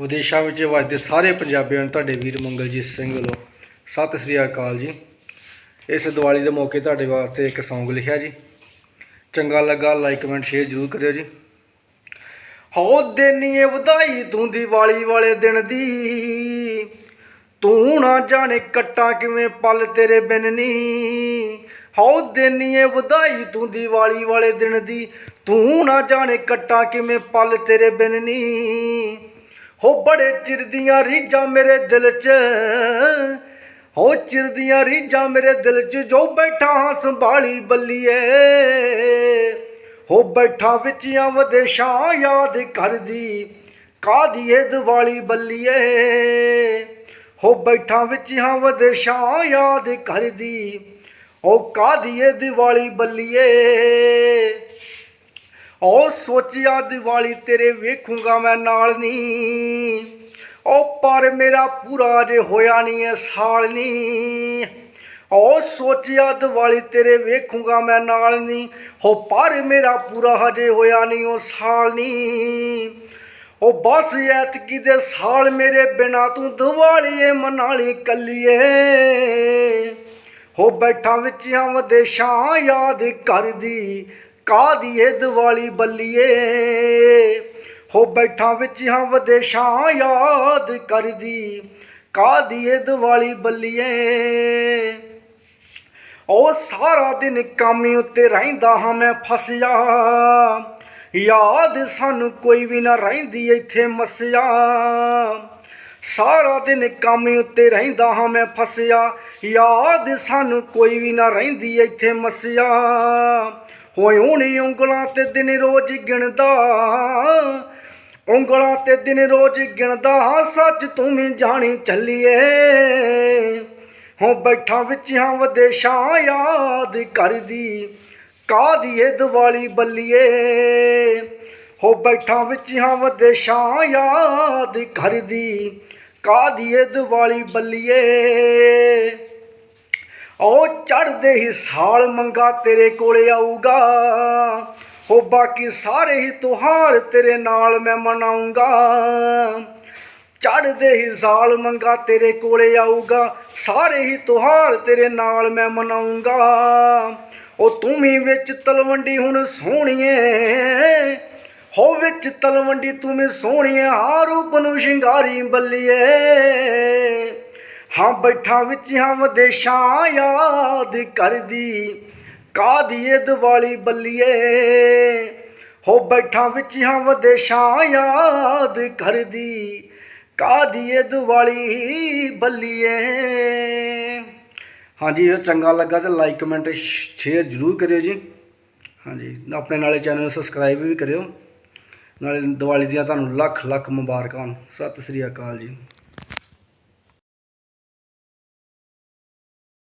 ਵਿਦੇਸ਼ਾਂ ਵਿੱਚ ਵੱਜਦੇ ਸਾਰੇ ਪੰਜਾਬੀਆਂ ਨੂੰ ਤੁਹਾਡੇ ਵੀਰ ਮੰਗਲਜੀਤ ਸਿੰਘ ਵੱਲੋਂ ਸਤਿ ਸ੍ਰੀ ਅਕਾਲ ਜੀ। ਇਸ ਦੀਵਾਲੀ ਦੇ ਮੌਕੇ ਤੁਹਾਡੇ ਵਾਸਤੇ ਇੱਕ Song ਲਿਖਿਆ ਜੀ। ਚੰਗਾ ਲੱਗਾ ਲਾਈਕ ਕਮੈਂਟ ਸ਼ੇਅਰ ਜ਼ਰੂਰ ਕਰਿਓ ਜੀ। ਹੋ ਦੇਨੀਏ ਵਧਾਈ ਤੂੰ ਦੀਵਾਲੀ ਵਾਲੇ ਦਿਨ ਦੀ। ਤੂੰ ਨਾ ਜਾਣੇ ਕੱਟਾਂ ਕਿਵੇਂ ਪਲ ਤੇਰੇ ਬਿਨ ਨੀ। ਹੋ ਦੇਨੀਏ ਵਧਾਈ ਤੂੰ ਦੀਵਾਲੀ ਵਾਲੇ ਦਿਨ ਦੀ। ਤੂੰ ਨਾ ਜਾਣੇ ਕੱਟਾਂ ਕਿਵੇਂ ਪਲ ਤੇਰੇ ਬਿਨ ਨੀ। ਹੋ ਬੜੇ ਚਿਰ ਦੀਆਂ ਰੀਝਾਂ ਮੇਰੇ ਦਿਲ 'ਚ। ਹੋ ਚਿਰ ਦੀਆਂ ਰੀਝਾਂ ਮੇਰੇ ਦਿਲ 'ਚ ਜੋ ਬੈਠਾ ਹਾਂ ਸੰਭਾਲੀ ਬੱਲੀਏ। ਹੋ ਬੈਠਾ ਵਿੱਚੀਆਂ ਵਿਦੇਸ਼ਾਂ ਯਾਦ ਕਰਦੀ ਕਾਦੀ ਏ ਦੀਵਾਲੀ ਬੱਲੀਏ। ਹੋ ਬੈਠਾ ਵਿੱਚੀਆਂ ਵਿਦੇਸ਼ਾਂ ਯਾਦ ਕਰਦੀ ਹੋ ਕਾਦੀ ਏ ਦੀਵਾਲੀ ਬੱਲੀਏ। ਓ ਸੋਚਿਆ, ਦੀਵਾਲੀ ਤੇਰੇ ਵੇਖੂੰਗਾ ਮੈਂ ਨਾਲ ਨੀ। ਓ ਪਰ ਮੇਰਾ ਪੂਰਾ ਜੇ ਹੋਇਆ ਨਹੀਂ ਇਹ ਸਾਲ ਨੀ। ਓ ਸੋਚਿਆ, ਦੀਵਾਲੀ ਤੇਰੇ ਵੇਖੂੰਗਾ ਮੈਂ ਨਾਲ ਨੀ। ਹੋ ਪਰ ਮੇਰਾ ਪੂਰਾ ਹਜੇ ਹੋਇਆ ਨਹੀਂ ਉਹ ਸਾਲ ਨੀ। ਓ ਬਸ ਐਤਕੀ ਦੇ ਸਾਲ ਮੇਰੇ ਬਿਨਾ ਤੂੰ ਦੀਵਾਲੀ ਏ ਮਨਾਲੀ ਕੱਲੀਏ। ਹੋ ਬੈਠਾ ਵਿੱਚਾਂ ਵਿਦੇਸ਼ਾਂ ਯਾਦ ਕਰਦੀ। ਕਾਦੀ ਏ ਦੀਵਾਲੀ ਬੱਲੀਏ। ਹੋ ਬੈਠਾ ਵਿੱਚਾਂ ਵਿਦੇਸ਼ਾਂ ਯਾਦ ਕਰਦੀ। ਕਾਦੀ ਏ ਦੀਵਾਲੀ ਬੱਲੀਏ। ਉਹ ਸਾਰਾ ਦਿਨ ਕੰਮ ਉੱਤੇ ਰਹਿੰਦਾ ਹਾਂ ਮੈਂ ਫਸਿਆ। ਯਾਦ ਸਾਨੂੰ ਕੋਈ ਵੀ ਨਾ ਰਹਿੰਦੀ ਇੱਥੇ ਮਸਿਆ। ਸਾਰਾ ਦਿਨ ਕੰਮ ਉੱਤੇ ਰਹਿੰਦਾ ਹਾਂ ਮੈਂ ਫਸਿਆ। ਯਾਦ ਸਾਨੂੰ ਕੋਈ ਵੀ ਨਾ ਰਹਿੰਦੀ ਇੱਥੇ ਮਸਿਆ। ਹੋਏ ਹੁਣੀ ਉਂਗਲਾਂ ਤੇ ਦਿਨ ਰੋਜ਼ ਗਿਣਦਾ। ਉਂਗਲਾਂ ਤੇ ਦਿਨ ਰੋਜ਼ ਗਿਣਦਾ, ਸੱਚ ਤੂੰ ਵੀ ਜਾਣੀ ਚੱਲੀਏ। ਹੋ ਬੈਠਾ ਵਿੱਚਾਂ ਵਿਦੇਸ਼ਾਂ ਯਾਦ ਕਰਦੀ ਕਾਦੀ ਏ ਦੀਵਾਲੀ ਬੱਲੀਏ। ਹੋ ਬੈਠਾ ਵਿੱਚਾਂ ਵਿਦੇਸ਼ਾਂ ਯਾਦ ਕਰਦੀ ਕਾਦੀ ਏ ਦੀਵਾਲੀ ਬੱਲੀਏ। ਓ ਚੜਦੇ ਹੀ ਸਾਲ ਮੰਗਾ ਤੇਰੇ ਕੋਲੇ ਆਊਗਾ। ਹੋ ਬਾਕੀ ਸਾਰੇ ਹੀ ਤਿਉਹਾਰ ਤੇਰੇ ਨਾਲ ਮੈਂ ਮਨਾਉਂਗਾ ਚੜਦੇ ਹੀ ਸਾਲ ਮੰਗਾ ਤੇਰੇ ਕੋਲੇ ਆਊਗਾ। ਸਾਰੇ ਹੀ ਤਿਉਹਾਰ ਤੇਰੇ ਨਾਲ ਮੈਂ ਮਨਾਉਂਗਾ ਉਹ ਤੂੰ ਵੀ ਵਿੱਚ ਤਲਵੰਡੀ ਹੁਣ ਸੋਹਣੀਏ। ਹੋ ਵਿੱਚ ਤਲਵੰਡੀ ਤੂੰ ਵੀ ਸੋਹਣੀਏ। ਹਾਰੂ ਰੂਪ ਸ਼ਿੰਗਾਰੀ ਬੱਲੀਏ। ਹਾਂ ਬੈਠਾ ਵਿੱਚ ਹਾਂ ਵਿਦੇਸ਼ਾਂ ਯਾਦ ਕਰਦੀ। ਕਾਦੀ ਏ ਦੀਵਾਲੀ ਬੱਲੀਏ। ਹੋ ਬੈਠਾ ਵਿੱਚ ਹਾਂ ਵਿਦੇਸ਼ਾਂ ਯਾਦ ਕਰਦੀ। ਕਾਦੀ ਏ ਦੀਵਾਲੀ ਬੱਲੀਏ। ਹਾਂਜੀ ਇਹ ਚੰਗਾ ਲੱਗਾ ਤੇ ਲਾਈਕ ਕਮੈਂਟ ਸ਼ੇਅਰ ਜ਼ਰੂਰ ਕਰਿਓ ਜੀ। ਹਾਂਜੀ, ਆਪਣੇ ਨਾਲੇ ਚੈਨਲ ਨੂੰ ਸਬਸਕ੍ਰਾਈਬ ਵੀ ਕਰਿਓ। ਨਾਲੇ ਦੀਵਾਲੀ ਦੀਆਂ ਤੁਹਾਨੂੰ ਲੱਖ ਲੱਖ ਮੁਬਾਰਕਾਂ। ਸਤਿ ਸ੍ਰੀ ਅਕਾਲ ਜੀ।